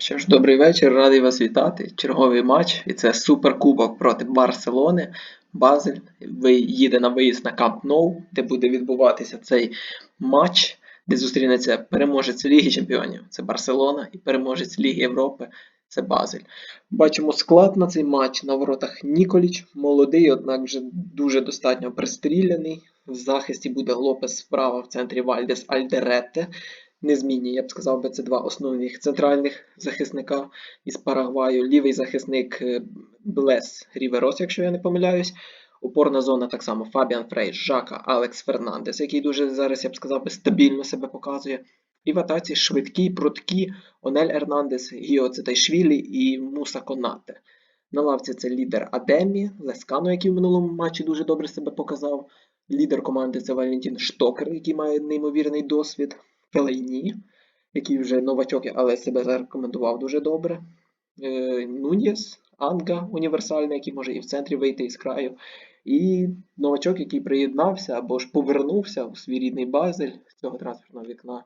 Що ж, добрий вечір, радий вас вітати. Черговий матч, і це суперкубок проти Барселони. Базель їде на виїзд на Камп Ноу, де буде відбуватися цей матч, де зустрінеться переможець Ліги Чемпіонів. Це Барселона і переможець Ліги Європи. Це Базель. Бачимо склад на цей матч. На воротах Ніколіч, молодий, однак вже дуже достатньо пристріляний. В захисті буде Лопес справа, в центрі Вальдес Альдеретте. Незмінні, я б сказав би, це два основних центральних захисника із Парагваю. Лівий захисник е, Блес Ріверос, якщо я не помиляюсь. Опорна зона так само Фабіан Фрей, Жака, Алекс Фернандес, який дуже зараз, я б сказав, би, стабільно себе показує. І в атаці швидкі, прудкі Онель Ернандес, Гіо Цетайшвілі і Муса Конате. На лавці це лідер Адемі, Лескано, який в минулому матчі дуже добре себе показав. Лідер команди це Валентін Штокер, який має неймовірний досвід. Фелейні, який вже новачок, але себе зарекомендував дуже добре. Е, Нуньєс, Анга універсальний, який може і в центрі вийти із краю. І новачок, який приєднався або ж повернувся у свій рідний Базель з цього трансферного вікна.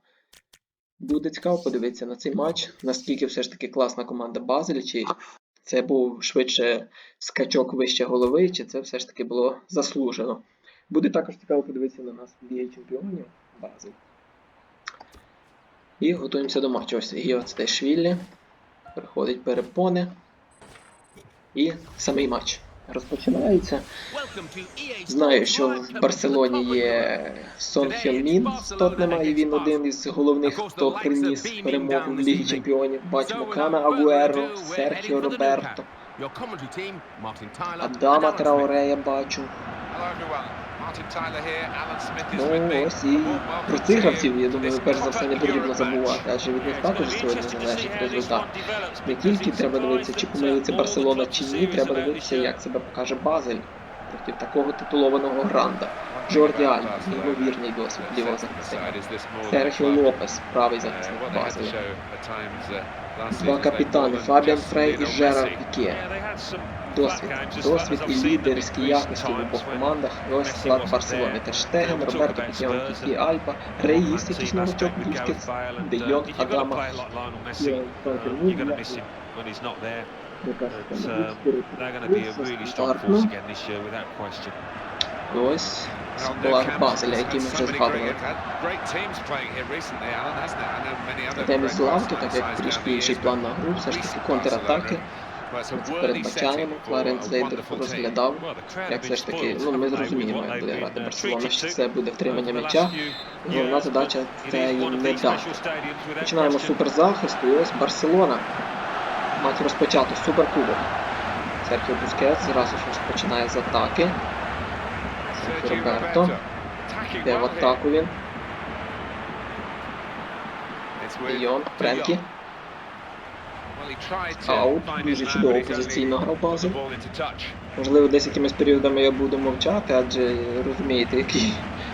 Буде цікаво подивитися на цей матч, наскільки все ж таки класна команда Базель, чи це був швидше скачок вище голови, чи це все ж таки було заслужено. Буде також цікаво подивитися на нас в Чемпіонів Базель. І готуємося до матчу. Ось Гіо Цтешвілі. Приходить перепони. І самий матч розпочинається. Знаю, що в Барселоні є Сон Хьон Мін з Тотнема, і він один із головних, хто приніс перемогу в Лігі Чемпіонів. Бачимо Кана Агуеро, Серхіо Роберто, Адама Траоре я бачу. Ну, ось і про цих гравців, я думаю, перш за все не потрібно забувати, адже від них також сьогодні залежить результат. Не тільки треба дивитися, чи помилиться Барселона чи ні, треба дивитися, як себе покаже Базель проти такого титулованого гранда. Джорді Альба, неймовірний досвід лівого захисника. Серхіо Лопес, правий захисник Базеля. Два капітани Фабіан Фрей і Жерар Піке. Досвід, досвід і лідерські якості в обох командах. І ось склад Барселони. Терштеген, Роберто Пікіон, Кікі Альба, Реїс, якийсь новачок, Бускетс, Де Йонг, Адама, Кіон, But um, they're going to be a really strong force again this year, without question. І ось склад Базеля, який ми вже згадували. Йдемо з лавки, так як трішки інший план на гру, все ж таки контратаки. Ми це передбачаємо. Кларенс Зейдер розглядав, як все ж таки, ну ми зрозуміємо, як буде грати Барселона, що це буде втримання м'яча. Головна задача це їм не дати. Починаємо з суперзахисту, і ось Барселона. Матч розпочато, суперкубок. Серхіо Бускетс зразу ж починає з атаки. Серхіо Роберто. Йде в атаку він. Йон, Френкі. Аут. Дуже чудово позиційно грав Базель. Можливо, десь якимись періодами я буду мовчати, адже розумієте, який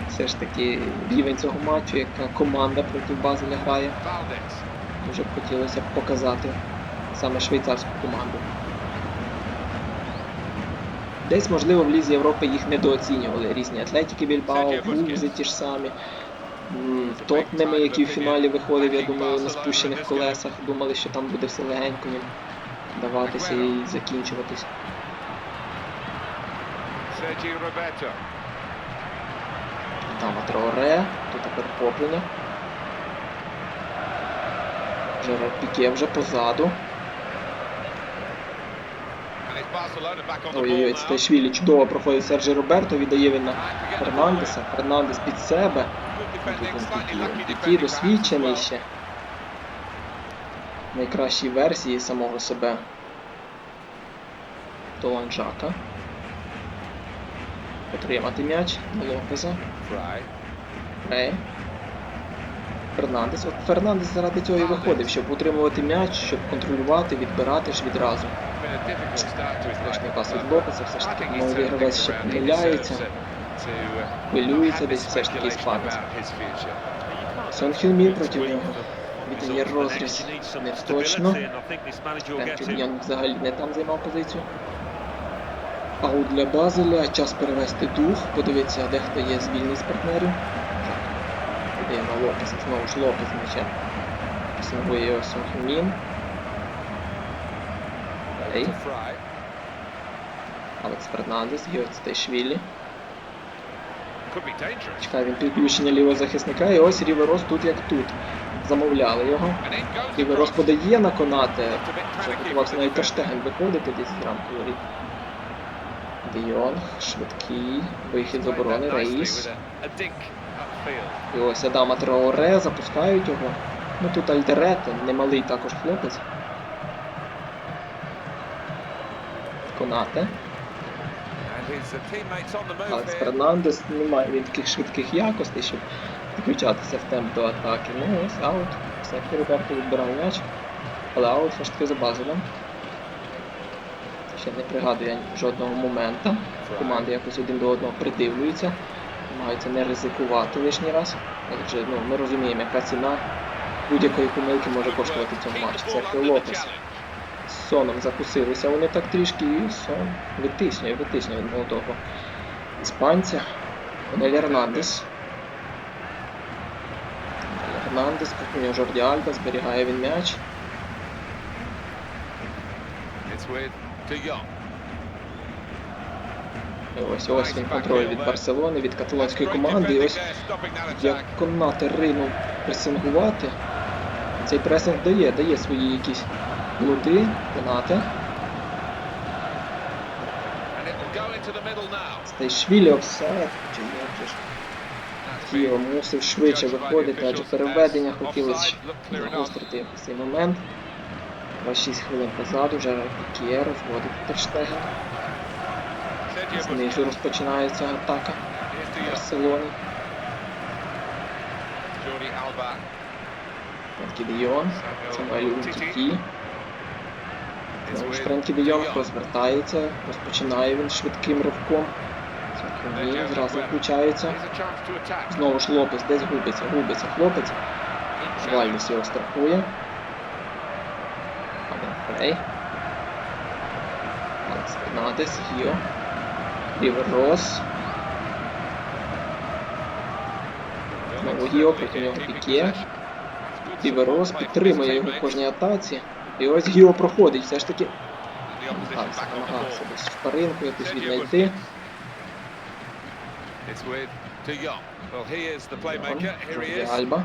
все ж таки рівень цього матчу, яка команда проти Базеля грає. Дуже б хотілося б показати саме швейцарську команду. Десь, можливо, в Лізі Європи їх недооцінювали. Різні атлетики Більбао, Вулзи ті ж самі. Тотнеми, які в фіналі виходив, я думаю, на спущених колесах. Думали, що там буде все легенько їм даватися і закінчуватись. Там Траоре, тут тепер поплення. Жерар Піке вже позаду. Ой-ой-ой, це Швілі чудово проходить Серджі Роберто, віддає він на Фернандеса. Фернандес під себе. Пікі досвідчений ще. Найкращій версії самого себе. До Ланжака. Отримати м'яч до Лопеза. Фрей. Фернандес. От Фернандес заради цього і виходив, щоб утримувати м'яч, щоб контролювати, відбирати ж відразу. Страшний пас від Лопеса, все ж таки гравець ще помиляється, хвилюється десь все ж таки іспанець. Сон Хюнмін проти нього. Віддає розріз не точно. Йонг взагалі не там займав позицію. Аут для Базеля, час перевести дух, подивитися, де хто є з вільний з партнерів. Віддаємо Лопеса, знову ж Лопес м'яча. Пасингує його Сон Хюнмін. Fry. Алекс Фернандес, Геоцтейшвілі. Could be. Чекає він підключення лівого захисника, і ось Ріверос тут як тут. Замовляли його. Ріверос подає на конате. Вже готувався навіть defender. Виходити десь з рамки воріт. Де швидкий, вихід з оборони, Раїс. І ось Адама Траоре, запускають його. Ну тут Альдерете, немалий також хлопець. Конате. Uh, Алекс. Фернандес не має він таких швидких якостей, щоб включатися в темп до атаки. Ну ось аут. Все Роберто відбирав м'яч. Але аут все ж таки за базовим. Ще не пригадую я жодного моменту. Команди якось один до одного придивлюються, намагаються не ризикувати лишній раз. Вже ну, ми розуміємо, яка ціна будь-якої помилки може коштувати цьому матчі. Це Лопес. Соном закусилися вони так трішки і Сон витиснює, витиснює від молодого іспанця. Онель Ернандес. Ернандес, у нього Жорді Альба, зберігає він м'яч. І ось ось він контроль від Барселони, від каталонської команди. І ось як Конате ринув пресингувати. Цей пресинг дає, дає свої якісь middle now. Стейшвілі офсайд. Чи як ж? Кіо мусив швидше виходити, адже переведення хотілося загострити цей момент. 26 хвилин позаду, вже Пікє розводить Терштеген. Знизу розпочинається атака. Барселони. Йонг, Самуель Умтіті. It's Знову ж with Френкі Де De Йонг Jong. розвертається, розпочинає він швидким ривком. Ні, зразу включається. Знову ж Лопес десь губиться, губиться хлопець. Вальдес його страхує. Фрей. Алекс Гіо. Рос. Знову Гіо, проти нього Піке. Рівер підтримує його в кожній атаці. І ось Гіо проходить, все ж таки. Намагався, намагався десь шпаринку якусь віднайти. Альба.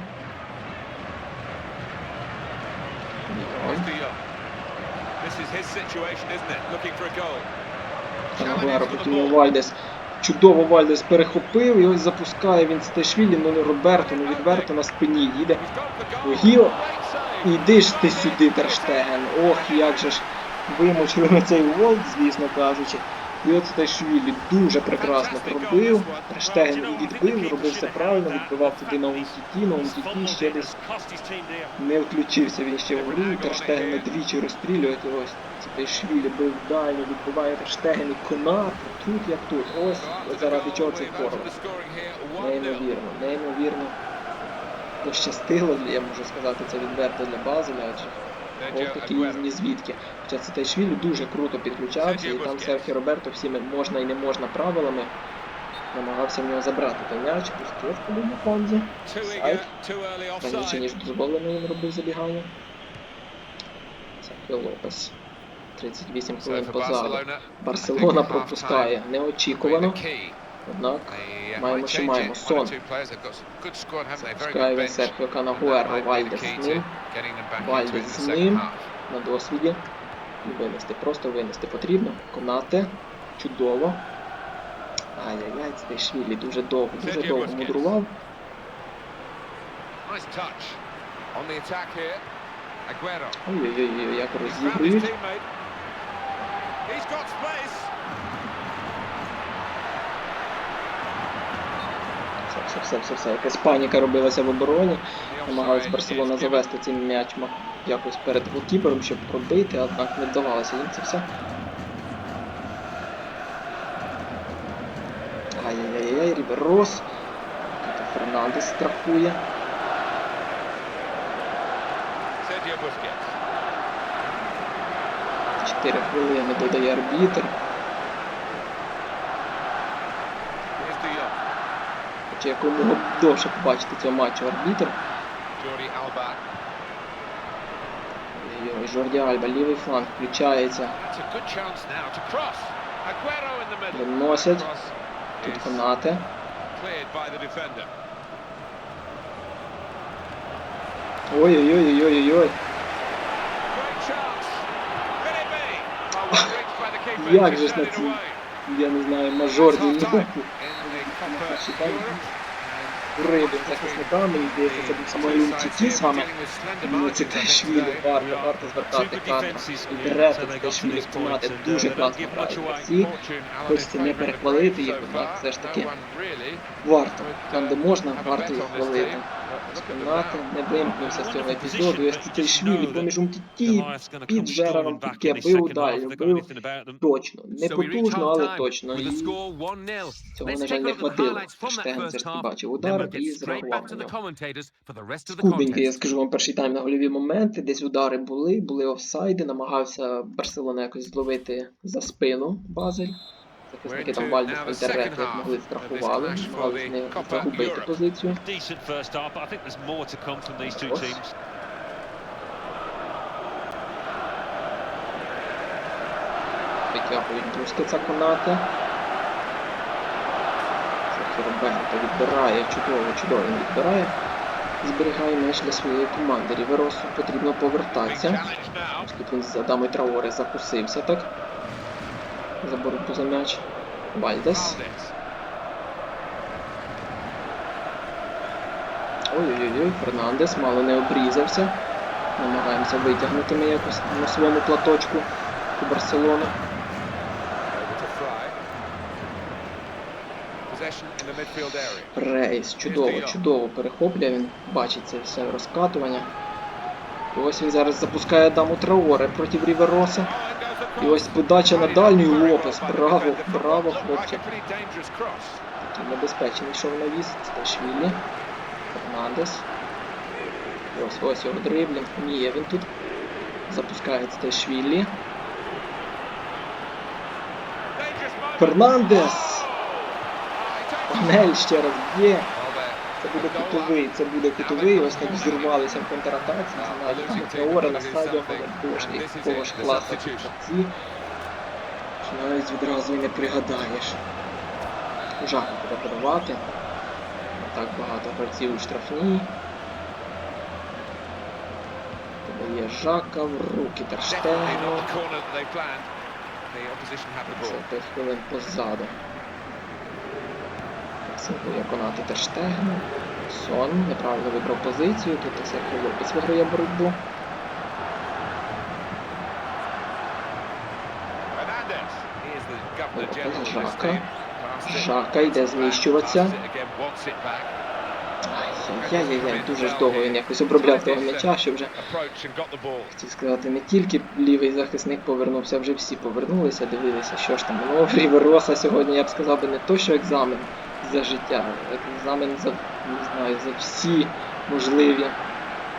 Канагуеро потім Вальдес. Чудово Вальдес перехопив і ось запускає він Стешвілі, ну не Роберто, ну відверто на спині їде. Гіо. Іди ж ти сюди, Терштеген. Ох, як же ж вимучили ми цей волк, звісно кажучи. І от Стешвілі дуже прекрасно пробив. Терштеген відбив, робив все правильно, відбивав туди на Умтіті, на Умтіті ще десь не включився він ще в гру. Терштеген двічі розстрілює. Ось Стешвілі бив дальньо, відбиває Терштеген і Конат. Тут як тут. Ось заради чого цей. 1-0. Неймовірно, неймовірно. Пощастило, я можу сказати, це відверто для Базеля, Sergio такий ні звідки. Хоча це Тайшвілі дуже круто підключався, і там Серхіо Роберто всіми можна і не можна правилами намагався в нього забрати той м'яч, пустив коли на фонзі. Сайт. Раніше, ніж дозволено він робив забігання. Серхіо Лопес. 38 хвилин позаду. Барселона пропускає неочікувано. Однак uh, маємо, що маємо. Сон. good він. Серхіо the Вальдес з ним. Вальдес з ним. на досвіді. І винести, просто винести потрібно. Конате. Чудово. Ай-яй-яй, цей Швілі дуже довго, дуже довго мудрував. Ой-ой-ой, як розігрують. teammate. He's got space. Все, все, все, все. Якась паніка робилася в обороні. Намагалась Барселона завести цей м'яч якось перед голкіпером, щоб пробити, однак не вдавалося їм це все. Ай-яй-яй, Ріберос. Тут Фернандес страхує. 4 хвилини додає арбітр. Хоча якомога довше побачити цього матчу арбітр. Alba. Ой-ой-ой, Жорді Альба, лівий фланг включається. Виносять. Тут defender. Ой-ой-ой-ой-ой-ой. Oh. Як же ж на цій. Я не знаю, мажорній Half-time науку. in the Copa Перший тайм. Europe. Рибин захисника, мені здається, це був саме ті саме. Ну, це теж Швілі, варто, варто звертати кадр. Інтереси, це теж Швілі, Конате дуже класно грають гравці. Хочеться не перехвалити їх, однак все ж таки варто. Там, де можна, варто їх хвалити. Конате не вимкнувся з цього епізоду, ось цей Швілі поміж Умтіті під Джераром Піке бив далі, бив точно. Не потужно, але точно. І цього, на жаль, не хватило. Штеген все ж таки бачив удар і зреагував на нього. Я скажу вам перший тайм на гольові моменти, десь удари були, були офсайди, намагався Барселона якось зловити за спину Базель. Захисники там Вальдес як могли страхували, намагались не загубити позицію. Ось. Витягують Конате. Серхіо Роберто відбирає, чудово, чудово він відбирає. Зберігає м'яч для своєї команди. Ріверосу потрібно повертатися. Тут він з Адами Траоре закусився, так? За боротьбу за м'яч. Вальдес. Ой-ой-ой, Фернандес мало не обрізався. Намагаємося витягнути ми якось на своєму платочку у Барселону. Рейс, чудово, чудово перехоплює, він бачить це все розкатування. Ось він зараз запускає даму Траоре проти Рівероса. І ось подача на дальню Лопес. Браво, браво, хлопчик. небезпечний йшов на віз. Сташвілі. Фернандес. Ось ось його дриблінг. Ні, він тут. Запускає Сташвілі. Фернандес! Панель ще раз б'є. Це буде кутовий, це буде кутовий, ось так зірвалися в контратаці, там Траоре на стадіо Дошні, такого ж класу що навіть відразу і не пригадаєш. Жака буде подавати. Так багато гравців у штрафній. Подає Жака в руки Терштегну. not the corner that they planned. The opposition had the Це 5 хвилин позаду. Символ Конати Терштегну. Сон неправильно вибрав позицію. Тут Серхіо Лопес виграє боротьбу. Жака. Жака йде passes it back, знищуватися. passes it again, wants it back. Ай-яй-яй, дуже ж довго він якось обробляв того м'яча, що вже хотів сказати, не тільки лівий захисник повернувся, вже всі повернулися, дивилися, що ж там. Ну, Рівероса сьогодні, я б сказав би, не то, що екзамен за життя, як екзамен за, не знаю, за всі можливі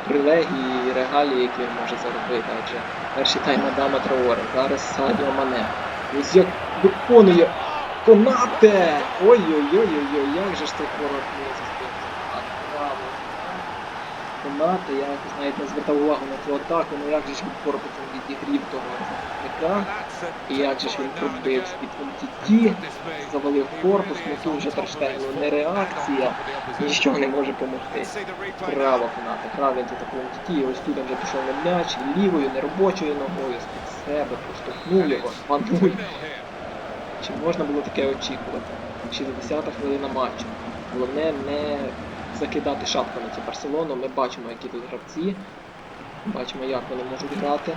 прилегії і регалії, які він може заробити. Адже перший тайм Адама Траоре, зараз Садіо Мане. Ось як виконує Конате! Ой-ой-ой-ой-ой, як же ж так ворог не заспівся. Браво! Я навіть не звертав увагу на цю атаку, ну як же ж він корпусом відігрів того захисника. І як же ж він пробив з-під МТТ, завалив корпус, ну тут вже Терштегну не реакція, нічого не може допомогти. Браво, Конате, грав він тут таку МТТ, ось тут вже пішов на м'яч, лівою, неробочою ногою, з-під себе, проштовхнув його, 2-0. Чи можна було таке очікувати? 60-та хвилина матчу. Головне не закидати шапку на цю Барселону. Ми бачимо, які тут гравці. Бачимо, як вони можуть грати.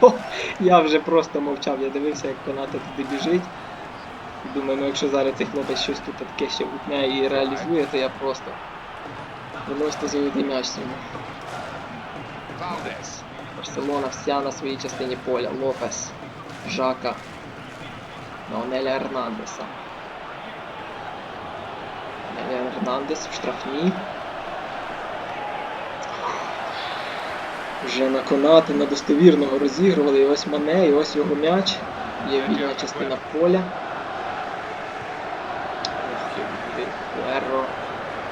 О, я вже просто мовчав, я дивився, як Конате туди біжить. Думаю, ну якщо зараз цей хлопець щось тут таке ще гутняє і реалізує, то я просто виносити золотий м'яч йому. Барселона вся на своїй частині поля. Лопес, Жака, Наонеля Ернандеса. Наонеля Ернандес в штрафній. Вже на Конати, на достовірного розігрували. І ось Мане, і ось його м'яч. Є вільна частина поля. Ось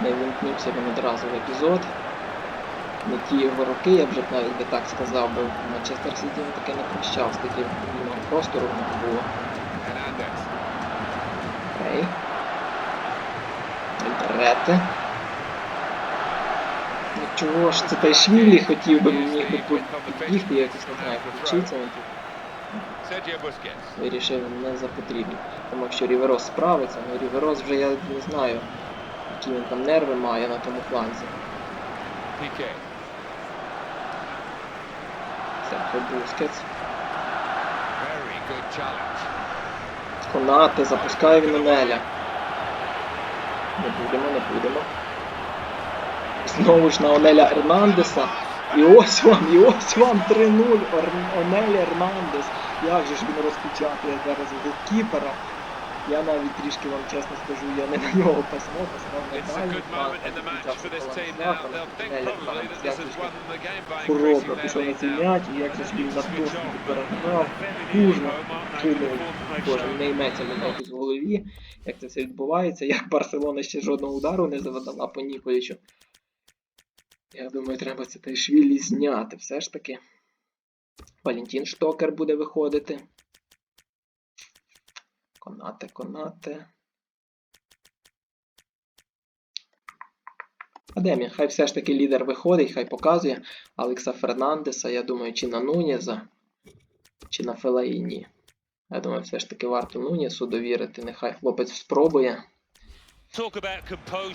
не вимкнувся він одразу в епізод. не ті його роки, я вже навіть би так сказав, бо Манчестер Сіті він таке не прощав, з таким в було. Hernandez. Окей. Альтерете. Ну чого ж це Тайшвілі хотів би мені би побігти, я якось не знаю, включиться він тут. Вирішив не за потрібно. Тому якщо Ріверос справиться, ну Ріверос вже я не знаю, які він там нерви має на тому фланзі. Серхо Бускетс. Конати, запускає він Онеля. Не будемо, не будемо. Знову ж на Онеля Ернандеса. І ось вам, і ось вам 3-0. Онель Ернандес. Як же ж він розпочати зараз голкіпера. Я навіть трішки вам чесно скажу, я не на нього Хоробро increasing their пішов на цей м'яч, і як ж він на дошку переграв. Кузьма, чудово. Боже, не йметься мене якось в голові, як це все відбувається, як Барселона ще жодного удару не завадала по Ніколічу. Я думаю, треба це Тайшвілі зняти все ж таки. Валентін Штокер буде виходити. Конате, конате. А де він? Хай все ж таки лідер виходить, хай показує Алекса Фернандеса, я думаю, чи на Нунєза, чи на Фелаїні. Я думаю, все ж таки варто Нунєсу довірити, нехай хлопець спробує.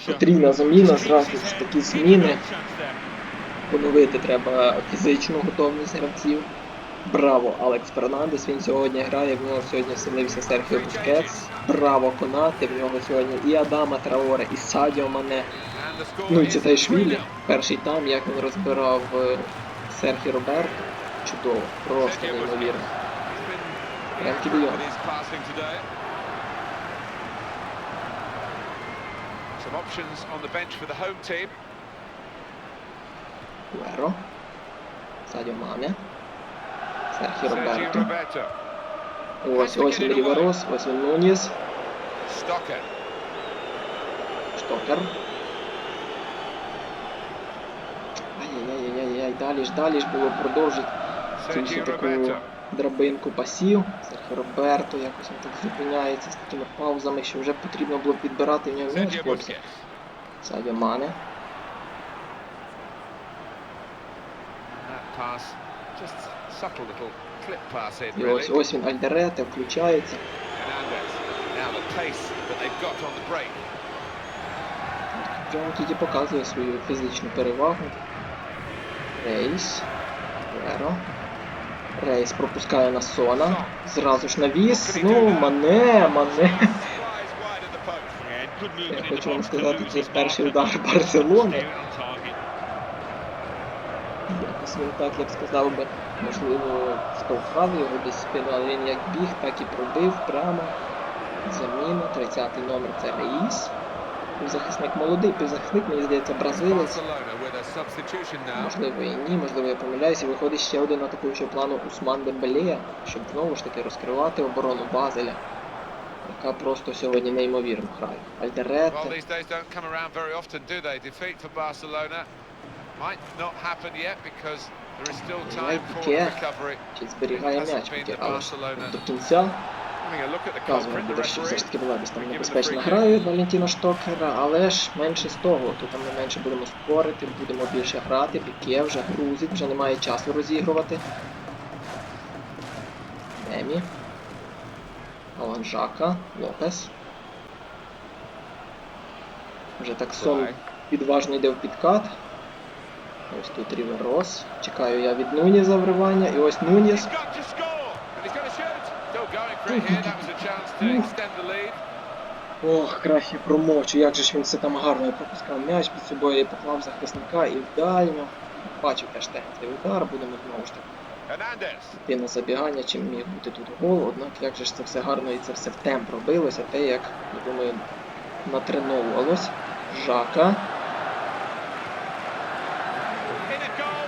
Потрібна заміна, зразу ж такі зміни. Поновити треба фізичну готовність гравців. Браво, Алекс Фернандес, він сьогодні грає, в нього сьогодні вселився Серхіо Бускетс. Браво Конати, в нього сьогодні і Адама Траоре, і Садіо Мане. Ну і це Тайшвілі. 3-0. Перший там, як він розбирав е, Серхі Роберто. Чудово, просто неймовірно. Today. Some options on the bench for the home team. Гуеро. Садіо Мане. Серхі Роберто. Ось ось він Ріверос, ось він Нуніс. Штокер. Ай-яй-яй-яй-яй, далі ж, далі ж було продовжити цю всю таку драбинку пасів. Серхіо Роберто якось він так зупиняється з такими паузами, що вже потрібно було підбирати в нього м'яч, Садіо Мане. That pass, just subtle little clip pass in, І ось ось він Альдерете, включається. Джон Кіті показує свою фізичну перевагу. Рейс. Веро. Рейс пропускає на Сона. Зразу ж навіс. Ну, мане, мане. Я хочу вам сказати, це перший удар Барселони. Якось він так, я б сказав би, можливо, штовхав його десь спину, але він як біг, так і пробив прямо. Заміна, 30-й номер це Реїс. Півзахисник молодий, півзахисник, мені здається, бразилець. Можливо і ні, можливо я помиляюся. Виходить ще один атакуючий плану Усман Дембеле, щоб знову ж таки розкривати оборону Базеля, яка просто сьогодні неймовірно грає. Well, might not happen yet because there is still time for recovery. Чи зберігає м'яч поки, але до кінця Having a look at the вказано culprit, the буде, що все ж таки була десь там небезпечна гра від Валентіна Штокера, але ж менше з того, тут там ми менше будемо спорити, будемо більше грати, піке вже грузить, вже немає часу розігрувати. Емі. Аланжака, Лопес. Вже так сон Флай. відважно йде в підкат. Ось тут Ріверос. Чекаю я від Нуні за вривання. І ось Нуніс. Ох, краще промовчу, як же ж він все там гарно пропускав м'яч під собою і поклав захисника і в дальню. Бачив теж те, цей удар, будемо знову ж таки Hernandez. на забігання, чим міг бути тут гол. Однак як же ж це все гарно і це все в темп робилося, те як, я думаю, натреновувалось. Жака. In a goal.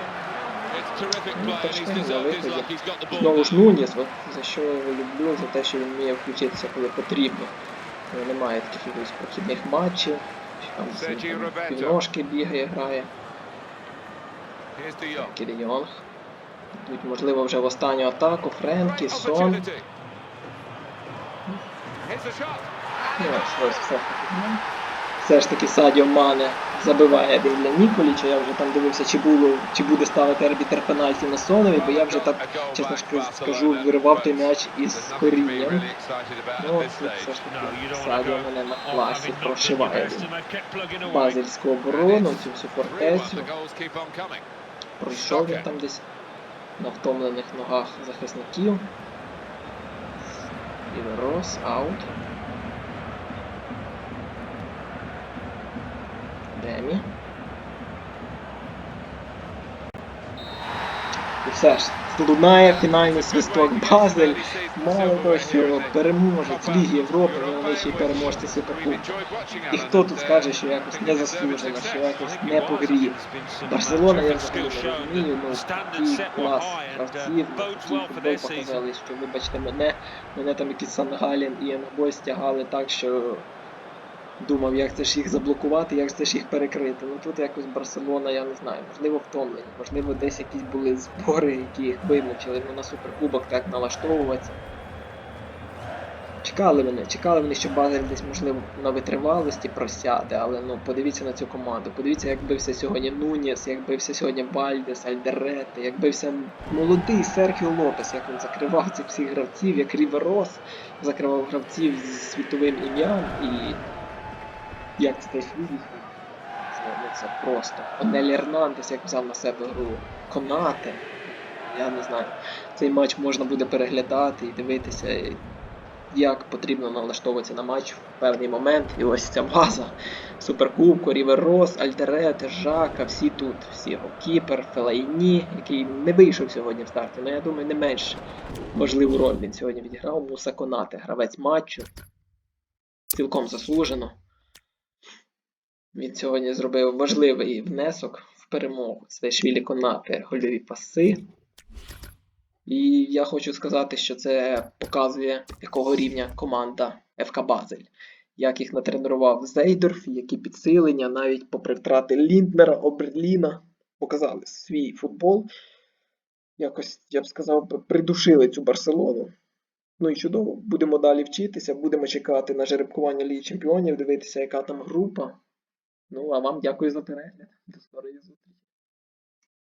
It's terrific Ну, play, and так he's що на deserved his виході. Знову ж. Нуніс, за що я його люблю, за те, що він вміє включитися, коли потрібно. Немає таких якихось прохідних матчів, що там там півножки бігає, грає. Here's De Jong. Френкі де Йонг. Тут, можливо, вже в останню атаку. Френкі, Сон. Ну, ось, ось все. Все ж таки Садіо Мане забиває для Ніколіча. Я вже там дивився, чи було, чи буде ставити арбітер пенальті на Сонові, бо я вже так, чесно скажу, виривав той м'яч із корінням. Ну, тут все ж таки Садіо мене на класі прошиває він. Базельську оборону, цю всю фортецю. Пройшов він там десь на втомлених ногах захисників. Іверос, аут. Демі. І все ж, лунає фінальний свисток Базель. Мало того, що переможець Ліги Європи, ще переможці Суперкубку. І хто тут скаже, що якось не заслужено, що якось не по грі. Барселона, я взагалі не розумію, ну такий клас гравців, такий футбол показали, що вибачте мене, мене там якийсь Сангалін і Енгбой стягали так, що думав, як це ж їх заблокувати, як це ж їх перекрити. Ну тут якось Барселона, я не знаю, можливо втомлені, можливо десь якісь були збори, які їх вимучили, ну на суперкубок так налаштовуватися. Чекали вони, чекали вони, що Базель десь, можливо, на витривалості просяде, але ну подивіться на цю команду. Подивіться, як бився сьогодні Нуніс, як бився сьогодні Вальдес, Альдеретте, як бився молодий Серхіо Лопес, як він закривав цих всіх гравців, як Ріверос закривав гравців з світовим ім'ям і як це теж виїхав. Це, ну, це просто. Онель Ернандес, як взяв на себе гру. Конате. Я не знаю. Цей матч можна буде переглядати і дивитися, як потрібно налаштовуватися на матч в певний момент. І ось ця база. Суперкубку, Рівер Рос, Альтерете, Жака, всі тут, всі Кіпер, Фелайні, який не вийшов сьогодні в старті, але я думаю, не менш важливу роль він сьогодні відіграв. Муса Конате, гравець матчу. Цілком заслужено. Він сьогодні зробив важливий внесок в перемогу. Це Швілі Конате, гольові паси. І я хочу сказати, що це показує, якого рівня команда ФК Базель. Як їх натренував Зейдорф, які підсилення, навіть попри втрати Лінднера, Оберліна, показали свій футбол. Якось, я б сказав, придушили цю Барселону. Ну і чудово, будемо далі вчитися, будемо чекати на жеребкування Ліги Чемпіонів, дивитися, яка там група. Ну, а вам дякую за перегляд. До скорої зустрічі.